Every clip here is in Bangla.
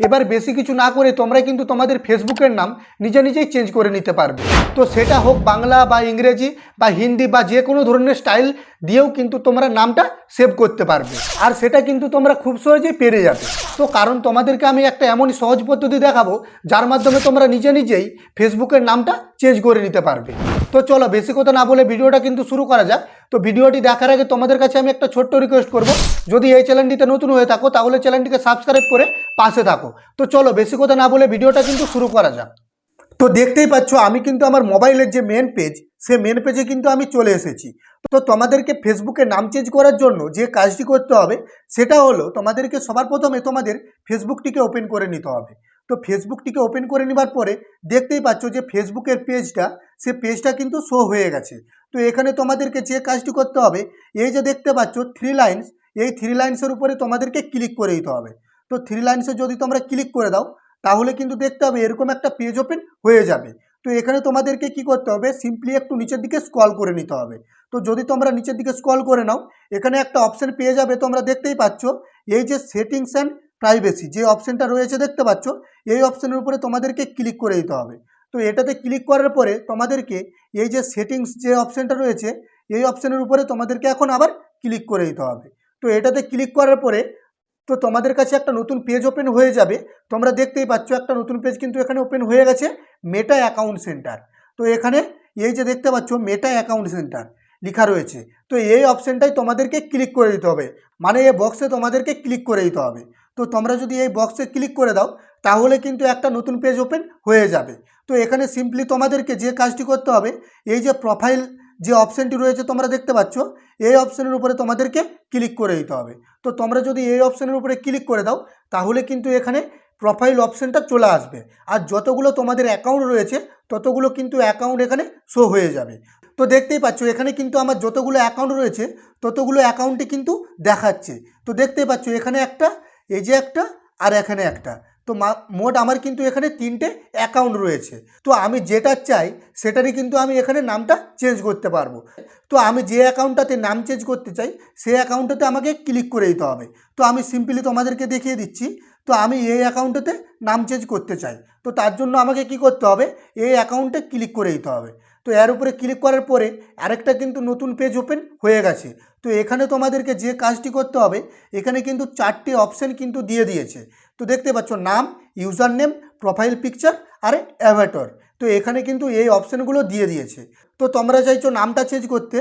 এবার বেশি কিছু না করে তোমরা কিন্তু তোমাদের ফেসবুকের নাম নিজে নিজেই চেঞ্জ করে নিতে পারবে। তো সেটা হোক বাংলা বা ইংরেজি বা হিন্দি বা যে কোনো ধরনের স্টাইল দিয়েও কিন্তু তোমরা নামটা সেভ করতে পারবে। আর সেটা কিন্তু তোমরা খুব সহজেই পেরে যাবে। তো কারণ তোমাদেরকে আমি একটা এমনই সহজ পদ্ধতি দেখাবো, যার মাধ্যমে তোমরা নিজে নিজেই ফেসবুকের নামটা চেঞ্জ করে নিতে পারবে। তো চলো, বেশি কথা না বলে ভিডিওটা কিন্তু শুরু করা যাক। তো ভিডিওটি দেখার আগে তোমাদের কাছে আমি একটা ছোট্ট রিকোয়েস্ট করব। যদি এই চ্যানেলটিতে নতুন হয়ে থাকো, তাহলে চ্যানেলটিকে সাবস্ক্রাইব করে পাশে থাকো। তো চলো, বেশি কথা না বলে ভিডিওটা কিন্তু শুরু করা যাক। তো দেখতেই পাচ্ছ, আমি কিন্তু আমার মোবাইলের যে মেন পেজ সে মেন পেজে কিন্তু আমি চলে এসেছি। তো তোমাদেরকে ফেসবুকে নাম চেঞ্জ করার জন্য যে কাজটি করতে হবে, সেটা হলো তোমাদেরকে সবার প্রথমে তোমাদের ফেসবুকটিকে ওপেন করে নিতে হবে। তো ফেসবুকটিকে ওপেন করে নেবার পরে দেখতেই পাচ্ছ যে ফেসবুকের পেজটা সে পেজটা কিন্তু শো হয়ে গেছে। তো এখানে তোমাদেরকে যে কাজটি করতে হবে, এই যে দেখতে পাচ্ছ থ্রি লাইন্স এই থ্রি লাইন্সের উপরে তোমাদেরকে ক্লিক করে দিতে হবে। তো থ্রি লাইন্সে যদি তোমরা ক্লিক করে দাও, তাহলে কিন্তু দেখতে হবে এরকম একটা পেজ ওপেন হয়ে যাবে। তো এখানে তোমাদেরকে কি করতে হবে সিম্পলি একটু নিচের দিকে স্ক্রল করে নিতে হবে। তো যদি তোমরা নিচের দিকে স্ক্রল করে নাও, এখানে একটা অপশন পেয়ে যাবে, তোমরা দেখতেই পাচ্ছ, এই যে সেটিংস অ্যান্ড প্রাইভেসি যে অপশানটা রয়েছে দেখতে পাচ্ছ, এই অপশানের উপরে তোমাদেরকে ক্লিক করে দিতে হবে। তো এটাতে ক্লিক করার পরে তোমাদেরকে এই যে সেটিংস যে অপশানটা রয়েছে, এই অপশানের উপরে তোমাদেরকে এখন আবার ক্লিক করে দিতে হবে। তো এটাতে ক্লিক করার পরে তো তোমাদের কাছে একটা নতুন পেজ ওপেন হয়ে যাবে। তোমরা দেখতেই পাচ্ছ একটা নতুন পেজ কিন্তু এখানে ওপেন হয়ে গেছে মেটা অ্যাকাউন্ট সেন্টার তো এখানে এই যে দেখতে পাচ্ছ মেটা অ্যাকাউন্ট সেন্টার লেখা রয়েছে। তো এই অপশানটাই তোমাদেরকে ক্লিক করে দিতে হবে। মানে এই বক্সে তোমাদেরকে ক্লিক করে দিতে হবে। তো তোমরা যদি এই বক্সে ক্লিক করে দাও, তাহলে কিন্তু একটা নতুন পেজ ওপেন হয়ে যাবে। তো এখানে সিম্পলি তোমাদেরকে যে কাজটি করতে হবে, এই যে প্রোফাইল যে অপশানটি রয়েছে তোমরা দেখতে পাচ্ছ, এই অপশানের উপরে তোমাদেরকে ক্লিক করে দিতে হবে। তো তোমরা যদি এই অপশানের উপরে ক্লিক করে দাও, তাহলে কিন্তু এখানে প্রোফাইল অপশানটা চলে আসবে। আর যতগুলো তোমাদের অ্যাকাউন্ট রয়েছে, ততগুলো কিন্তু অ্যাকাউন্ট এখানে শো হয়ে যাবে। তো দেখতেই পাচ্ছ, এখানে কিন্তু আমার যতগুলো অ্যাকাউন্ট রয়েছে, ততগুলো অ্যাকাউন্টে কিন্তু দেখাচ্ছে। তো দেখতেই পাচ্ছ, এখানে একটা এই যে একটা আর এখানে একটা। তো মোট আমার কিন্তু এখানে তিনটে অ্যাকাউন্ট রয়েছে। তো আমি যেটা চাই, সেটারই কিন্তু আমি এখানে নামটা চেঞ্জ করতে পারব। তো আমি যে অ্যাকাউন্টটাতে নাম চেঞ্জ করতে চাই, সেই অ্যাকাউন্টটাতে আমাকে ক্লিক করে দিতে হবে। তো আমি সিম্পলি তোমাদেরকে দেখিয়ে দিচ্ছি, তো আমি এই অ্যাকাউন্টটাতে নাম চেঞ্জ করতে চাই। তো তার জন্য আমাকে কি করতে হবে, এই অ্যাকাউন্টে ক্লিক করে দিতে হবে। তো এর উপরে ক্লিক করার পরে আরেকটা কিন্তু নতুন পেজ ওপেন হয়ে গেছে। তো এখানে তোমাদেরকে যে কাজটি করতে হবে, এখানে কিন্তু চারটি অপশান কিন্তু দিয়ে দিয়েছে। তো দেখতে পাচ্ছ, নাম ইউজার নেম প্রোফাইল পিকচার আর অ্যাভাটর তো এখানে কিন্তু এই অপশানগুলো দিয়ে দিয়েছে। তো তোমরা চাইছো নামটা চেঞ্জ করতে,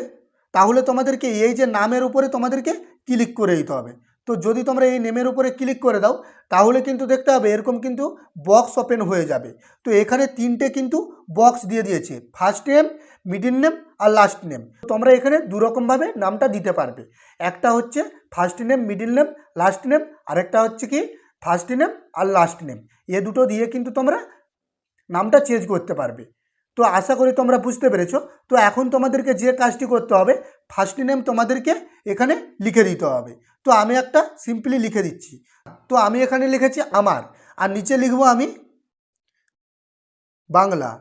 তাহলে তোমাদেরকে এই যে নামের উপরে তোমাদেরকে ক্লিক করে দিতে হবে। তো যদি তোমরা এই নেমের উপরে ক্লিক করে দাও, তাহলে কিন্তু দেখতে হবে এরকম কিন্তু বক্স ওপেন হয়ে যাবে। তো এখানে তিনটে কিন্তু বক্স দিয়ে দিয়েছে। ফার্স্ট নেম মিডিল নেম আর লাস্ট নেম তোমরা এখানে দুরকমভাবে নামটা দিতে পারবে। একটা হচ্ছে first name middle name last name আরেকটা হচ্ছে কি ফার্স্ট নেম আর লাস্ট নেম এ দুটো দিয়ে কিন্তু তোমরা নামটা চেঞ্জ করতে পারবে। তো আশা করি তোমরা বুঝতে পেরেছ। তো এখন তোমাদেরকে যে কাজটি করতে হবে ফার্স্ট নেম তোমাদেরকে এখানে লিখে দিতে হবে। তো আমি একটা সিম্পলি লিখে দিচ্ছি। তো আমি এখানে লিখেছি আমার, আর নিচে লিখব আমি বাংলা।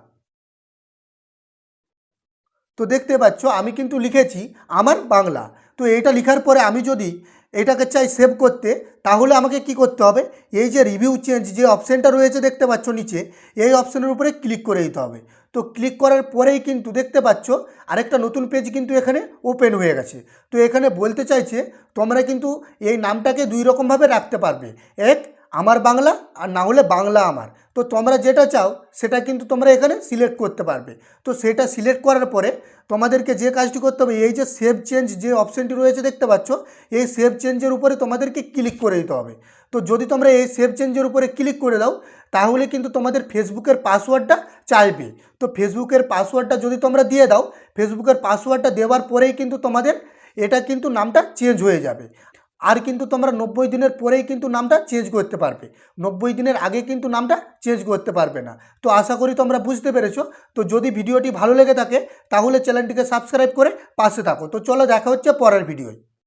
তো দেখতে পাচ্ছ, আমি কিন্তু লিখেছি আমার বাংলা। তো এটা লেখার পরে আমি যদি এটাকে চাই সেভ করতে, তাহলে আমাকে কি করতে হবে? এই যে রিভিউ চেঞ্জ যে অপশানটা রয়েছে দেখতে পাচ্ছ নিচে, এই অপশানের উপরে ক্লিক করে দিতে হবে। তো ক্লিক করার পরেই কিন্তু দেখতে পাচ্ছ আরেকটা নতুন পেজ কিন্তু এখানে ওপেন হয়ে গেছে। তো এখানে বলতে চাইছে, তোমরা কিন্তু এই নামটাকে দুই রকমভাবে রাখতে পারবে। এক আমার বাংলা আর না হলে বাংলা আমার। তো তোমরা যেটা চাও, সেটা কিন্তু তোমরা এখানে সিলেক্ট করতে পারবে। তো সেটা সিলেক্ট করার পরে তোমাদেরকে যে কাজটি করতে হবে, এই যে সেভ চেঞ্জ যে অপশানটি রয়েছে দেখতে পাচ্ছ, এই সেভ চেঞ্জের উপরে তোমাদেরকে ক্লিক করে দিতে হবে। তো যদি তোমরা এই সেভ চেঞ্জের উপরে ক্লিক করে দাও, তাহলে কিন্তু তোমাদের ফেসবুকের পাসওয়ার্ডটা চাইবে। তো ফেসবুকের পাসওয়ার্ডটা যদি তোমরা দিয়ে দাও ফেসবুকের পাসওয়ার্ডটা দেওয়ার পরেই কিন্তু তোমাদের, এটা কিন্তু নামটা চেঞ্জ হয়ে যাবে। আর কিন্তু তোমরা নব্বই দিনের পরেই কিন্তু নামটা চেঞ্জ করতে পারবে। নব্বই দিনের আগে কিন্তু নামটা চেঞ্জ করতে পারবে না। তো আশা করি তোমরা বুঝতে পেরেছ। তো যদি ভিডিওটি ভালো লেগে থাকে, তাহলে চ্যানেলটিকে সাবস্ক্রাইব করে পাশে থাকো। তো চলো দেখা হচ্ছে পরের ভিডিওয়